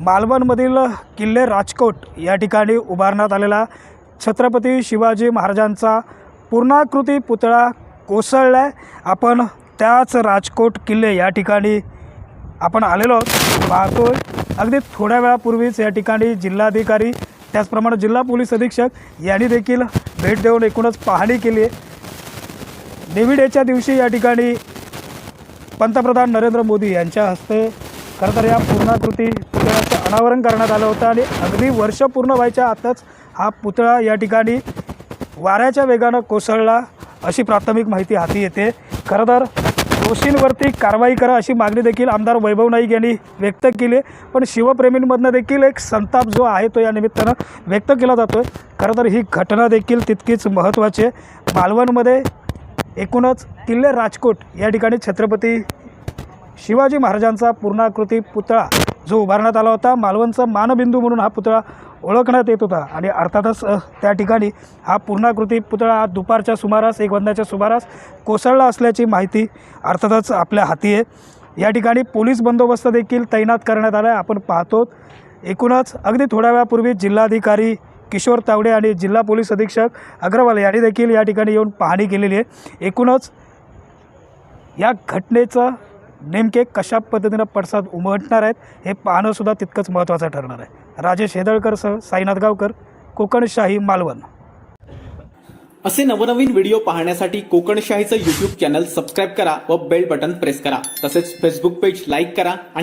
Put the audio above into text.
मालवणमधील किल्ले राजकोट या ठिकाणी उभारण्यात आलेला छत्रपती शिवाजी महाराजांचा पूर्णाकृती पुतळा कोसळला आहे आपण त्याच राजकोट किल्ले या ठिकाणी आपण आलेलो पाहतो अगदी थोड्या वेळापूर्वीच या ठिकाणी जिल्हाधिकारी त्याचप्रमाणे जिल्हा पोलीस अधीक्षक यांनी देखील भेट देऊन एकूणच पाहणी केली आहे. डेव्हिड डेच्या दिवशी या ठिकाणी पंतप्रधान नरेंद्र मोदी यांच्या हस्ते खरं तर या पूर्णाकृती पुतळ्याचं अनावरण करण्यात आलं होतं आणि अगदी वर्ष पूर्ण व्हायच्या आताच हा पुतळा या ठिकाणी वाऱ्याच्या वेगानं कोसळला अशी प्राथमिक माहिती हाती येते. खरं तर दोषींवरती कारवाई करा अशी मागणी देखील आमदार वैभव नाईक यांनी व्यक्त केली आहे. पण शिवप्रेमींमधनं देखील एक संताप जो आहे तो या निमित्तानं व्यक्त केला जातो आहे खरं तर ही घटना देखील तितकीच महत्त्वाची आहे. मालवणमध्ये एकूणच किल्ले राजकोट या ठिकाणी छत्रपती शिवाजी महाराजांचा पूर्णाकृती पुतळा जो उभारण्यात आला होता मालवणचा मानबिंदू म्हणून हा पुतळा ओळखण्यात येत होता. आणि अर्थातच त्या ठिकाणी हा पूर्णाकृती पुतळा हा दुपारच्या सुमारास एक वाजण्याच्या सुमारास कोसळला असल्याची माहिती अर्थातच आपल्या हाती आहे. या ठिकाणी पोलीस बंदोबस्त देखील तैनात करण्यात आला आहे आपण पाहतो एकूणच अगदी थोड्या वेळापूर्वी जिल्हाधिकारी किशोर तावडे आणि जिल्हा पोलीस अधीक्षक अग्रवाल यांनी देखील या ठिकाणी येऊन पाहणी केलेली आहे. एकूणच या घटनेचं नेमके कशा पद्धतीनं पडसाद उमटणार आहेत हे पाहणंसुद्धा तितकंच महत्त्वाचं ठरणार आहे. राजेश हेदळकरसह साईनाथ गावकर कोकणशाही मालवण. असे नवनवीन व्हिडिओ पाहण्यासाठी कोकणशाहीचं यूट्यूब चॅनल सबस्क्राईब करा व बेल बटन प्रेस करा. तसेच फेसबुक पेज लाईक करा आणि